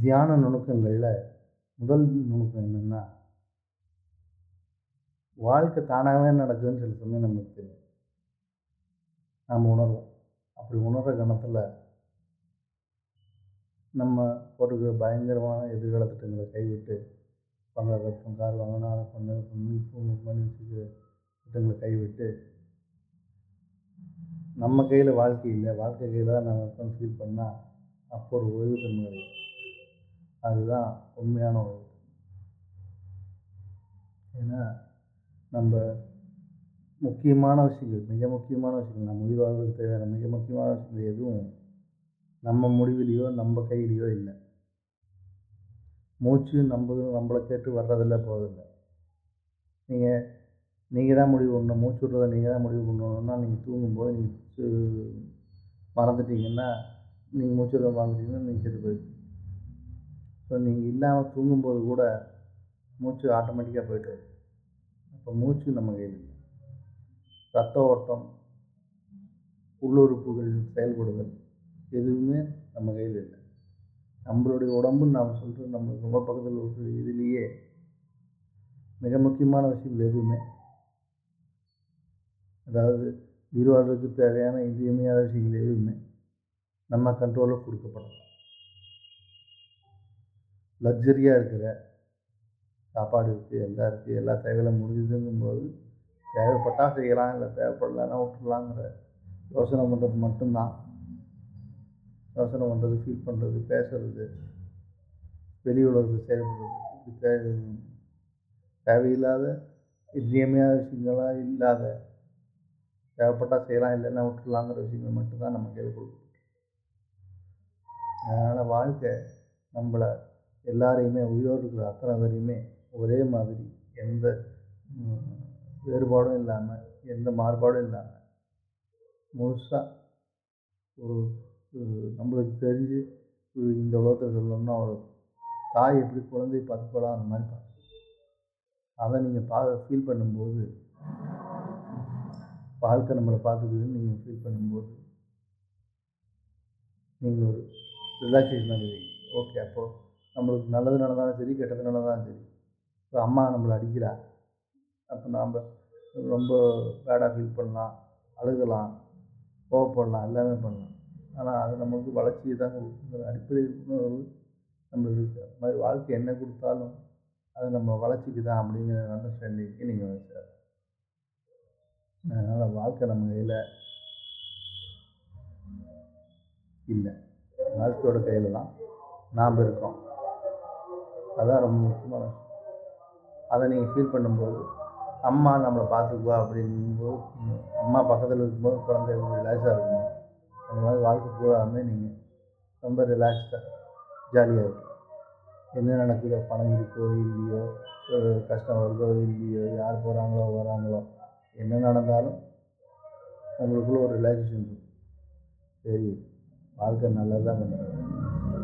தியான நுணுக்கங்களில் முதல் நுணுக்கம் என்னென்னா வாழ்க்கை தானாகவே நடக்குதுன்னு சில சமயம் நமக்கு தெரியும். நாம் உணர்வோம். அப்படி உணர்கிற கணத்தில் நம்ம போட்டுக்கிற பயங்கரமான எதிர்கால திட்டங்களை கைவிட்டு பங்களா கட்டணும் கார் வாங்கணும் அதை பண்ணு பண்ணி வச்சுக்கிற திட்டங்களை கைவிட்டு நம்ம கையில் வாழ்க்கை இல்லை வாழ்க்கை கையில் தான் நம்ம ஃபீல் பண்ணால் அப்போ ஒரு ஓய்வு தன்மை கிடையாது. அதுதான் உண்மையான ஓய்வு ஏன்னா நம்ம முக்கியமான விஷயங்கள் மிக முக்கியமான விஷயங்கள் நம்ம உயிர் வாழ்வதற்கு தேவையான மிக முக்கியமான விஷயங்கள் எதுவும் நம்ம முடிவிலையோ நம்ம கையிலையோ இல்லை. மூச்சு நம்ம நம்மளை கேட்டு வர்றதில்ல போகிறதில்ல நீங்கள் நீங்கள் தான் முடிவு பண்ணணும் மூச்சு விட்றதை நீங்கள் தான் முடிவு பண்ணணும்னா நீங்கள் தூங்கும்போது நீங்கள் மறந்துட்டீங்கன்னா நீங்கள் மூச்சு விட மறந்துட்டீங்கன்னா நீங்கள் செத்து போயிடுச்சு ஸோ நீங்கள் இல்லாமல் தூங்கும்போது கூட மூச்சு ஆட்டோமேட்டிக்காக போயிட்டு வரும். அப்போ மூச்சு நம்ம கையில் இல்லை. ரத்த ஓட்டம் உள்ளுறுப்புகள் செயல்படுதல் எதுவுமே நம்ம கையில் இல்லை. நம்மளுடைய உடம்புன்னு நாம் சொல்கிறது நம்மளுக்கு ரொம்ப பக்கத்தில் இருக்கிற இதுலேயே மிக முக்கியமான விஷயங்கள் எதுவுமே. அதாவது உயிர் வாழ்றதுக்கு தேவையான இன்றியமையாத விஷயங்கள் எதுவுமே நம்ம கண்ட்ரோலில் கொடுக்கப்படலாம் லக்ஸரியாக இருக்கிற சாப்பாடு இருக்குது எல்லாம் இருக்குது எல்லா தேவைகளும் முடிஞ்சுதுங்கும்போது தேவைப்பட்டால் செய்யலாம் இல்லை தேவைப்படலைன்னா விட்டுடலாங்கிற யோசனை பண்ணுறது மட்டும்தான். யோசனை பண்ணுறது ஃபீல் பண்ணுறது பேசுறது வெளி உலகத்தில் செயல்படுறது தேவை தேவையில்லாத இன்றியமையாத விஷயங்களாக இல்லாத தேவைப்பட்டால் செய்யலாம் இல்லைன்னா விட்டுடலாங்கிற விஷயங்கள் மட்டும்தான் நம்ம கேள்வி கொடுக்கும் அதனால் வாழ்க்கை நம்மளை எல்லாரையுமே உயிரோடு இருக்கிற அத்தனை பேரையுமே ஒரே மாதிரி எந்த வேறுபாடும் இல்லாமல் எந்த மாறுபாடும் இல்லாமல் முழுசாக ஒரு நம்மளுக்கு தெரிஞ்சு இந்த உலகத்தில் சொல்லணும்னா ஒரு தாய் எப்படி குழந்தைய பார்த்துக்கலாம் அந்த மாதிரி பார்த்து. அதை நீங்கள் பா ஃபீல் பண்ணும்போது வாழ்க்கை நம்மளை பார்த்துக்குதுன்னு நீங்கள் ஃபீல் பண்ணும்போது நீங்கள் ஒரு ரிலாக்ஸேஷன் ஆகுவீங்க ஓகே அப்போது நல்லது நடந்தாலும் சரி கெட்டது நடந்தாலும் சரி. இப்போ அம்மா நம்மளை அடிக்கிறா. அப்போ நாம் ரொம்ப பேடாக ஃபீல் பண்ணலாம் அழுகலாம் கோவப்படலாம் எல்லாமே பண்ணலாம். ஆனால் அது நம்மளுக்கு வளர்ச்சியை தான் கொடுக்குங்கிற அடிப்படை உணர்வு நம்மளுக்கு இருக்குது அது மாதிரி வாழ்க்கை என்ன கொடுத்தாலும் அது நம்ம வளர்ச்சிக்கு தான் அப்படிங்கிற அண்டர்ஸ்டாண்டிங்க்கு நீங்கள் வச்சார் அதனால் வாழ்க்கை நம்ம கையில் இல்லை. வாழ்க்கையோட கையில் தான் நாம் இருக்கோம். அதுதான் ரொம்ப முக்கியமான அதை நீங்கள் ஃபீல் பண்ணும்போது அம்மா நம்மளை பார்த்துக்குவா அப்படிங்கும்போது அம்மா பக்கத்தில் இருக்கும்போது குழந்தை ரிலாக்ஸாக இருக்கணும் அந்த மாதிரி வாழ்க்கை பூராமே நீங்கள் ரொம்ப ரிலாக்ஸ்டாக ஜாலியாக இருக்கும். என்ன நடக்குதோ பணம் இருக்கோ இல்லையோ கஷ்டம் வருதோ இல்லையோ யார் போகிறாங்களோ வராங்களோ என்ன நடந்தாலும் உங்களுக்குள்ள ஒரு ரிலாக்ஸேஷன் இருக்கும். சரி வாழ்க்கை நல்லதாக பண்ணுறது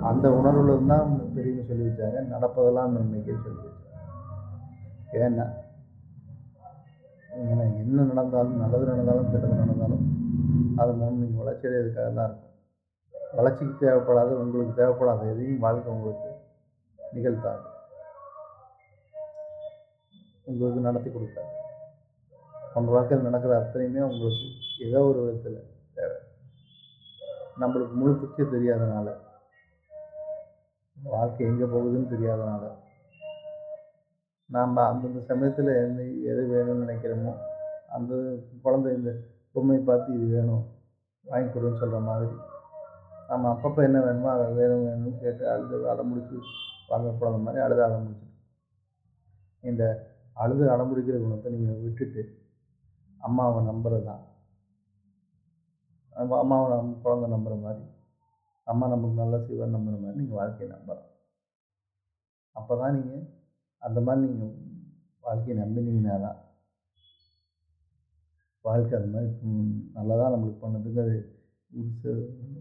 அந்த உணர்வில் தான் பெரியவங்க சொல்லி வச்சாங்க நடப்பதெல்லாம் நன்மைக்கே சொல்லி வச்சாங்க ஏன்னா ஏன்னா என்ன நடந்தாலும் நல்லது நடந்தாலும் கெட்டது நடந்தாலும் அது மூணு நீங்கள் வளர்ச்சி அடையிறதுக்காக தான் இருக்கும். வளர்ச்சிக்கு தேவைப்படாத உங்களுக்கு தேவைப்படாத எதையும் வாழ்க்கை உங்களுக்கு நிகழ்த்தாது. உங்களுக்கு நடத்தி கொடுக்காது. உங்கள் வாழ்க்கையில் நடக்கிற அத்தனையுமே உங்களுக்கு ஏதோ ஒரு விதத்தில் தேவை. நம்மளுக்கு முழு பிக்சர் தெரியாதனால வாழ்க்கை எங்கே போகுதுன்னு தெரியாதனால. நாம் அந்தந்த சமயத்தில் எந்த எது வேணும்னு நினைக்கிறோமோ அந்த குழந்தை இந்த பொம்மை பார்த்து இது வேணும் வாங்கி கொடுன்னு சொல்கிற மாதிரி. நம்ம அப்பப்போ என்ன வேணுமோ அதை வேணும் வேணும்னு கேட்டு அழுது அடம்பிடிச்சி வாங்க குழந்த மாதிரி அழுது அடம்பிடிச்சிட்டு இந்த அழுது அடம்பிடிக்கிற குணத்தை நீங்கள் விட்டுட்டு அம்மாவை நம்புறது தான் அம்மாவை நம் குழந்தை நம்புகிற மாதிரி. அம்மா நமக்கு நல்லா செய்வார் நம்புகிற மாதிரி நீங்கள் வாழ்க்கையை நம்பலாம். அப்போ தான் நீங்கள் அந்த மாதிரி நீங்கள் வாழ்க்கையை நம்பினீங்கன்னா தான் வாழ்க்கை அது மாதிரி நல்லதாக நம்மளுக்கு பண்ணதுக்கு அது ஒரு சில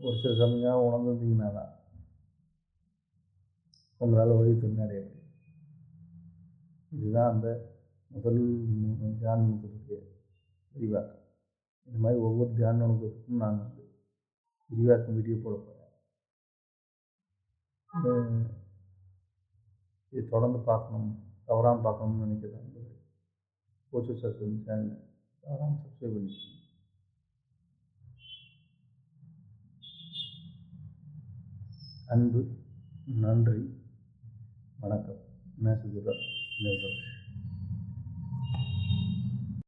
ஒரு சில சமயம் உணர்ந்துருந்தீங்கன்னா தான் உங்களால் ஓய்வு திருநாடைய முடியும். இதுதான் அந்த முதல் தியான நுணுக்கத்துக்கு விரிவாக்கம். இது மாதிரி ஒவ்வொரு தியான நுணுக்கத்துக்கும் நான் வந்து விரிவாக்கம் வீடியோ போட போகிறேன் இது தொடர்ந்து பார்க்கணும் தவறாமல் பார்க்கணும்னு நினைக்கிறேன் கோச்சு சப்ஸ்கிரைப் சேனல் தவறாமல் சப்ஸ்கிரைப் பண்ணிக்கணும் அன்பு நன்றி வணக்கம். நேசுகுரா நிர்தோஷ்